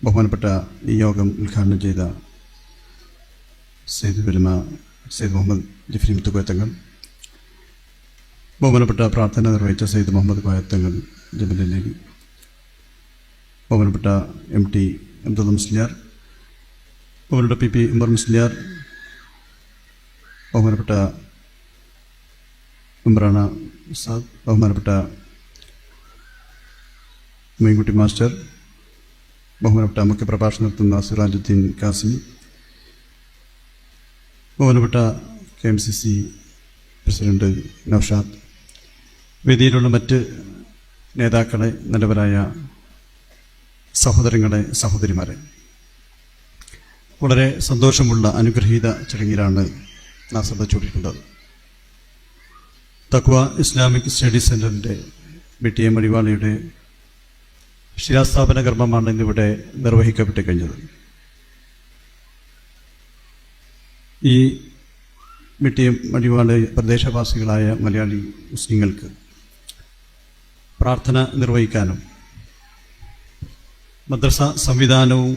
ബഹുമാനപ്പെട്ട ഈ യോഗം ഉദ്ഘാടനം ചെയ്ത സെയ്ദ് പെരുമ സെയ്ദ് മുഹമ്മദ് ജിഫ്രി മുത്തുക്കോയത്തങ്ങൾ ബഹുമാനപ്പെട്ട പ്രാർത്ഥന നിർവഹിച്ച സെയ്ദ് മുഹമ്മദ് കോയത്തങ്ങൾ ജബലി ബഹുമാനപ്പെട്ട എം ടി അബ്ദുൽ മുസ്ലിയാർ ബഹുമാനപ്പെട്ട പി പി ഉമർ മുസ്ലിയാർ ബഹുമാനപ്പെട്ട ഉമ്രാന സാദ് ബഹുമാനപ്പെട്ട മീൻകുട്ടി മാസ്റ്റർ ബഹുമാനപ്പെട്ട മുഖ്യ പ്രഭാഷണം നടത്തുന്ന സിറാജുദ്ദീൻ കാസിമി ബഹുമാനപ്പെട്ട K M C C president Naushad വേദിയിലുള്ള മറ്റ് നേതാക്കളെ നല്ലവരായ സഹോദരങ്ങളെ സഹോദരിമാരെ. വളരെ സന്തോഷമുള്ള അനുഗ്രഹീത ചടങ്ങിലാണ് നാം ശ്രദ്ധിച്ചുകൊണ്ടിരിക്കുന്നത് തക്വ ഇസ്ലാമിക് സ്റ്റഡീസ് സെന്ററിന്റെ ബി ടി എം മടിവാളയുടെ ശിലാസ്ഥാപന കർമ്മമാണ് ഇന്നിവിടെ നിർവഹിക്കപ്പെട്ട് കഴിഞ്ഞത്. ഈ മിട്ടിയം മടിവാട് പ്രദേശവാസികളായ മലയാളി മുസ്ലിങ്ങൾക്ക് പ്രാർത്ഥന നിർവഹിക്കാനും മദ്രസ സംവിധാനവും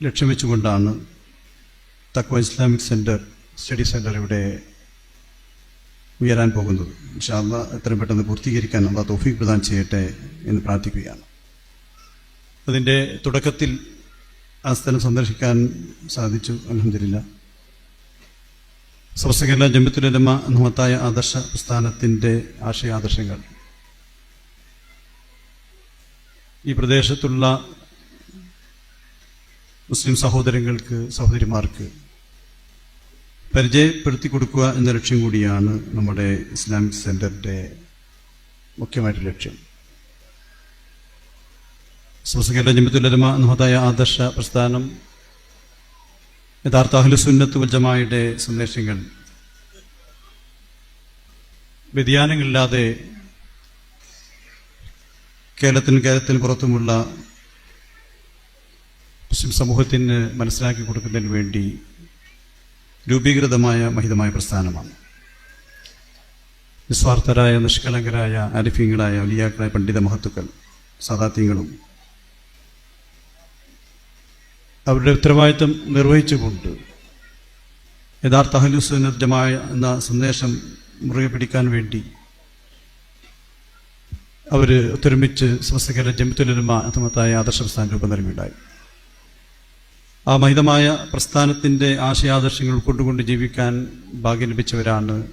ലക്ഷ്യം വെച്ചുകൊണ്ടാണ് തക്വ ഇസ്ലാമിക് സെന്റർ സ്റ്റഡി സെന്റർ ഇവിടെ ഉയരാൻ പോകുന്നത്. ഇൻഷാല്ല എത്രയും പെട്ടെന്ന് പൂർത്തീകരിക്കാൻ അള്ള തോഫീഖ് പ്രദാനം ചെയ്യട്ടെ എന്ന് പ്രാർത്ഥിക്കുകയാണ്. അതിന്റെ തുടക്കത്തിൽ ആ സ്ഥലം സന്ദർശിക്കാൻ സാധിച്ചു. അലഹമില്ല സമസ്ത കേരള ജമ്മിത്തുലമ മഹത്തായ ആദർശ പ്രസ്ഥാനത്തിന്റെ ആശയാദർശങ്ങൾ. ഈ പ്രദേശത്തുള്ള മുസ്ലിം സഹോദരങ്ങൾക്ക് സഹോദരിമാർക്ക് പരിചയപ്പെടുത്തി കൊടുക്കുക എന്ന ലക്ഷ്യം കൂടിയാണ് നമ്മുടെ ഇസ്ലാമിക് സെന്ററിന്റെ മുഖ്യമായിട്ട് ലക്ഷ്യം. സുസഖേട്ട ജമിത്തുലമ എന്നതായ ആദർശ പ്രസ്ഥാനം യഥാർത്ഥ അഹ്ലുസുന്നത്ത് വജമായുടെ സന്ദേശങ്ങൾ വ്യതിയാനങ്ങളില്ലാതെ കേരളത്തിനും കേരളത്തിന് പുറത്തുമുള്ള മുസ്ലിം സമൂഹത്തിന് മനസ്സിലാക്കി കൊടുക്കുന്നതിന് വേണ്ടി രൂപീകൃതമായ മഹിതമായ പ്രസ്ഥാനമാണ്. നിസ്വാർത്ഥരായ നിഷ്കളങ്കരായ അരിഫീങ്ങളായ വലിയാക്കളായ പണ്ഡിത മഹത്തുക്കൾ സദാത്യങ്ങളും അവരുടെ ഉത്തരവാദിത്വം നിർവഹിച്ചുകൊണ്ട് യഥാർത്ഥ അഹലുസുന്നതമായ എന്ന സന്ദേശം മുറുകെ പിടിക്കാൻ വേണ്ടി അവർ ഒത്തൊരുമിച്ച് സമസ്തകര ജമിത്തുലരുമ അഥമത്തായ ആദർശ പ്രസ്ഥാന രൂപം നൽകിയുണ്ടായി. ആ മഹിതമായ പ്രസ്ഥാനത്തിന്റെ ആശയാദർശങ്ങൾ ഉൾക്കൊണ്ടുകൊണ്ട് ജീവിക്കാൻ ഭാഗ്യം ലഭിച്ചവരാണ്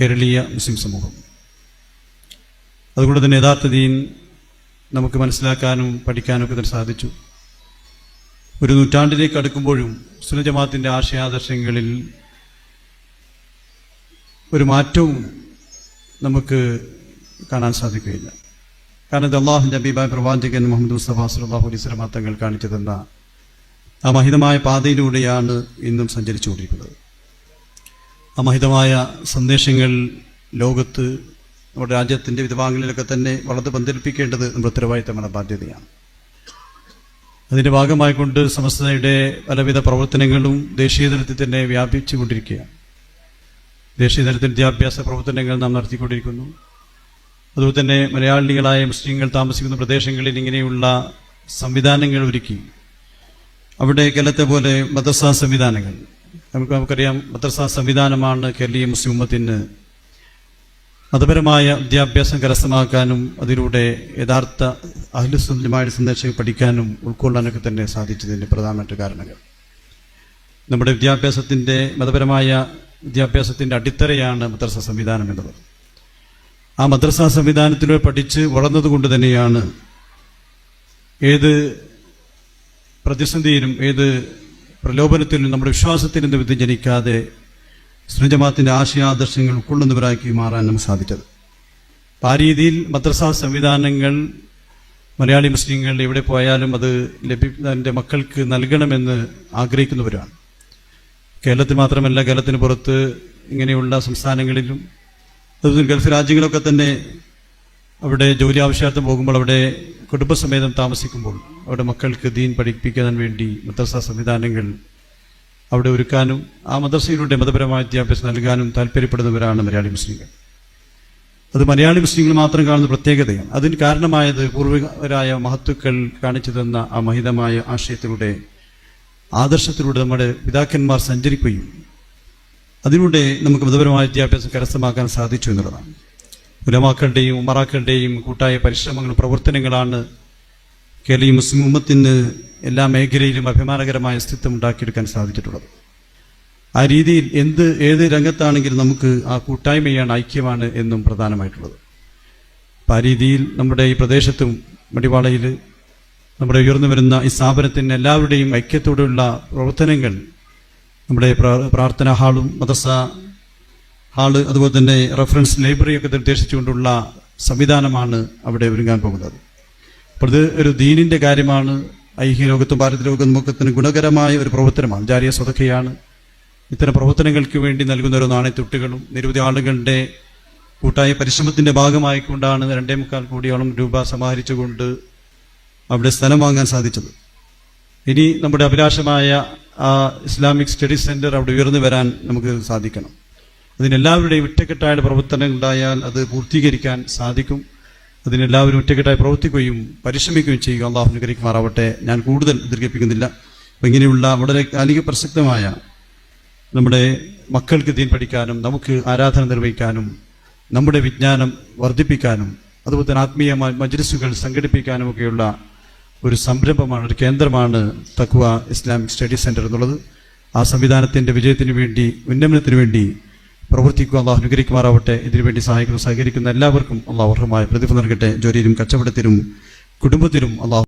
കേരളീയ മുസ്ലിം സമൂഹം. അതുകൊണ്ട് തന്നെ യഥാർത്ഥതയും നമുക്ക് മനസ്സിലാക്കാനും പഠിക്കാനും ഒക്കെ സാധിച്ചു. ഒരു നൂറ്റാണ്ടിലേക്ക് അടുക്കുമ്പോഴും മുസ്ലിം ജമാത്തിന്റെ ആശയാദർശങ്ങളിൽ ഒരു മാറ്റവും നമുക്ക് കാണാൻ സാധിക്കുകയില്ല. കാരണം ഇത് അള്ളാഹു നബീബായ് പ്രവാചകൻ മുഹമ്മദ് മുസ്തഫ സുല്ലാഹു സ്വലമാ തങ്ങൾ കാണിച്ചു തന്ന ആ മഹിതമായ പാതയിലൂടെയാണ് ഇന്നും സഞ്ചരിച്ചുകൊണ്ടിരിക്കുന്നത്. അമഹിതമായ മഹിതമായ സന്ദേശങ്ങൾ ലോകത്ത് നമ്മുടെ രാജ്യത്തിന്റെ വിധഭാഗങ്ങളിലൊക്കെ തന്നെ വളർന്ന് പന്തലിപ്പിക്കേണ്ടത് നമ്മുടെ ഉത്തരവാദിത്തമാണ് ബാധ്യതയാണ്. അതിന്റെ ഭാഗമായിക്കൊണ്ട് സമസ്തയുടെ പലവിധ പ്രവർത്തനങ്ങളും ദേശീയ തലത്തിൽ തന്നെ വ്യാപിച്ചു കൊണ്ടിരിക്കുകയാണ് ദേശീയ തലത്തിൽ വിദ്യാഭ്യാസ പ്രവർത്തനങ്ങൾ നാം നടത്തിക്കൊണ്ടിരിക്കുന്നു. അതുപോലെ തന്നെ മലയാളികളായ മുസ്ലിങ്ങൾ താമസിക്കുന്ന പ്രദേശങ്ങളിൽ ഇങ്ങനെയുള്ള സംവിധാനങ്ങൾ ഒരുക്കി അവിടെ കേരളത്തെ പോലെ മദ്രസാ സംവിധാനങ്ങൾ. നമുക്ക് നമുക്കറിയാം മദ്രസാ സംവിധാനമാണ് കേരളീയ മുസ്ലിം ഉമ്മത്തിന് മതപരമായ വിദ്യാഭ്യാസം കരസ്ഥമാക്കാനും അതിലൂടെ യഥാർത്ഥ അഹ്ലുസുന്ദരമായ സന്ദേശം പഠിക്കാനും ഉൾക്കൊള്ളാനൊക്കെ തന്നെ സാധിച്ചതിന്റെ പ്രധാനപ്പെട്ട കാരണങ്ങൾ. നമ്മുടെ വിദ്യാഭ്യാസത്തിന്റെ മതപരമായ വിദ്യാഭ്യാസത്തിന്റെ അടിത്തറയാണ് മദ്രസ സംവിധാനം എന്നത്. ആ മദ്രസ സംവിധാനത്തിലൂടെ പഠിച്ച് വളർന്നത് കൊണ്ട് തന്നെയാണ് ഏത് പ്രതിസന്ധിയിലും ഏത് പ്രലോഭനത്തിലും നമ്മുടെ വിശ്വാസത്തിൽ നിന്ന് വ്യതിചലിക്കാതെ സൃജമാത്തിന്റെ ആശയാദർശങ്ങൾ ഉൾക്കൊള്ളുന്നവരാക്കി മാറാൻ നമുക്ക് സാധിച്ചത്. ആ രീതിയിൽ മദ്രസ സംവിധാനങ്ങൾ മലയാളി മുസ്ലിങ്ങൾ എവിടെ പോയാലും അത് ലഭ്യ എന്റെ മക്കൾക്ക് നൽകണമെന്ന് ആഗ്രഹിക്കുന്നവരാണ്. കേരളത്തിൽ മാത്രമല്ല കേരളത്തിന് പുറത്ത് ഇങ്ങനെയുള്ള സംസ്ഥാനങ്ങളിലും അതുപോലെ ഗൾഫ് രാജ്യങ്ങളൊക്കെ തന്നെ അവിടെ ജോലി ആവശ്യാർത്ഥം പോകുമ്പോൾ അവിടെ കുടുംബസമേതം താമസിക്കുമ്പോൾ അവിടെ മക്കൾക്ക് ദീൻ പഠിപ്പിക്കാൻ വേണ്ടി മദ്രസ സംവിധാനങ്ങൾ അവിടെ ഒരുക്കാനും ആ മദ്രസയിലൂടെ മതപരമായ വിദ്യാഭ്യാസം നൽകാനും താല്പര്യപ്പെടുന്നവരാണ് മലയാളി മുസ്ലിങ്ങൾ. അത് മലയാളി മുസ്ലിങ്ങൾ മാത്രം കാണുന്ന പ്രത്യേകതയാണ്. അതിന് കാരണമായത് പൂർവികരായ മഹത്തുക്കൾ കാണിച്ചു തന്ന ആ മഹിതമായ ആശയത്തിലൂടെ ആദർശത്തിലൂടെ നമ്മുടെ പിതാക്കന്മാർ സഞ്ചരിക്കുകയും അതിലൂടെ നമുക്ക് മതപരമായ വിദ്യാഭ്യാസം കരസ്ഥമാക്കാൻ സാധിച്ചു എന്നുള്ളതാണ്. ഉലമാക്കളുടെയും ഉമറാക്കളുടെയും കൂട്ടായ പരിശ്രമങ്ങളും പ്രവർത്തനങ്ങളാണ് കേരളീയ മുസ്ലിം ഉമ്മത്തിന് എല്ലാ മേഖലയിലും അഭിമാനകരമായ അസ്തിത്വം ഉണ്ടാക്കിയെടുക്കാൻ സാധിച്ചിട്ടുള്ളത്. ആ രീതിയിൽ എന്ത് ഏത് രംഗത്താണെങ്കിലും നമുക്ക് ആ കൂട്ടായ്മയാണ് ഐക്യമാണ് എന്നും പ്രധാനമായിട്ടുള്ളത്. അപ്പം ആ രീതിയിൽ നമ്മുടെ ഈ പ്രദേശത്തും മടിവാളയിൽ നമ്മുടെ ഉയർന്നു വരുന്ന ഈ സ്ഥാപനത്തിന് എല്ലാവരുടെയും ഐക്യത്തോടെയുള്ള പ്രവർത്തനങ്ങൾ നമ്മുടെ പ്രാ- പ്രാർത്ഥനാ ഹാളും മദർസ ഹാൾ അതുപോലെ തന്നെ റെഫറൻസ് ലൈബ്രറിയൊക്കെ നിർദ്ദേശിച്ചുകൊണ്ടുള്ള സംവിധാനമാണ് അവിടെ ഒരുങ്ങാൻ പോകുന്നത്. അപ്പോൾ ഇത് ഒരു ദീനിന്റെ കാര്യമാണ്. ഐഹ്യലോകത്തും നമുക്കത്തിന് ഗുണകരമായ ഒരു പ്രവർത്തനമാണ്. ജാരിയ സ്വതക്കയാണ് ഇത്തരം പ്രവർത്തനങ്ങൾക്ക് വേണ്ടി നൽകുന്ന ഒരു നാണയത്തുട്ടുകളും നിരവധി ആളുകളുടെ കൂട്ടായ പരിശ്രമത്തിന്റെ ഭാഗമായിക്കൊണ്ടാണ് രണ്ടേ മുക്കാൽ കോടിയോളം രൂപ സമാഹരിച്ചുകൊണ്ട് അവിടെ സ്ഥലം വാങ്ങാൻ സാധിച്ചത്. ഇനി നമ്മുടെ അഭിലാഷമായ ആ ഇസ്ലാമിക് സ്റ്റഡീസ് സെന്റർ അവിടെ ഉയർന്നു വരാൻ നമുക്ക് സാധിക്കണം. അതിനെല്ലാവരുടെയും ഒറ്റക്കെട്ടായ പ്രവർത്തനം ഉണ്ടായാൽ അത് പൂർത്തീകരിക്കാൻ സാധിക്കും. അതിനെല്ലാവരും ഒറ്റക്കെട്ടായി പ്രവർത്തിക്കുകയും പരിശ്രമിക്കുകയും ചെയ്യുക അള്ളാഹു അനുഗ്രഹിക്കുമാറാവട്ടെ. ഞാൻ കൂടുതൽ ദീർഘിപ്പിക്കുന്നില്ല. അപ്പം ഇങ്ങനെയുള്ള വളരെ കാലിക പ്രസക്തമായ നമ്മുടെ മക്കൾക്ക് ദീൻ പഠിക്കാനും നമുക്ക് ആരാധന നിർവഹിക്കാനും നമ്മുടെ വിജ്ഞാനം വർദ്ധിപ്പിക്കാനും അതുപോലെ തന്നെ ആത്മീയ മജ്ലിസുകൾ സംഘടിപ്പിക്കാനും ഒക്കെയുള്ള ഒരു സംരംഭമാണ് ഒരു കേന്ദ്രമാണ് തക്വ ഇസ്ലാമിക് സ്റ്റഡി സെന്റർ എന്നുള്ളത്. ആ സംവിധാനത്തിന്റെ വിജയത്തിന് വേണ്ടി ഉന്നമനത്തിന് വേണ്ടി പ്രവർത്തിക്കുക അള്ളാഹു അനുഗ്രഹിക്കുമാറാവട്ടെ. ഇതിനുവേണ്ടി സഹായിക്കുന്ന സഹകരിക്കുന്ന എല്ലാവർക്കും അള്ളാഹു അർഹമായ പ്രതിഫലം നൽകട്ടെ. ജോലിയിലും കച്ചവടത്തിലും കുടുംബത്തിലും അള്ളാഹു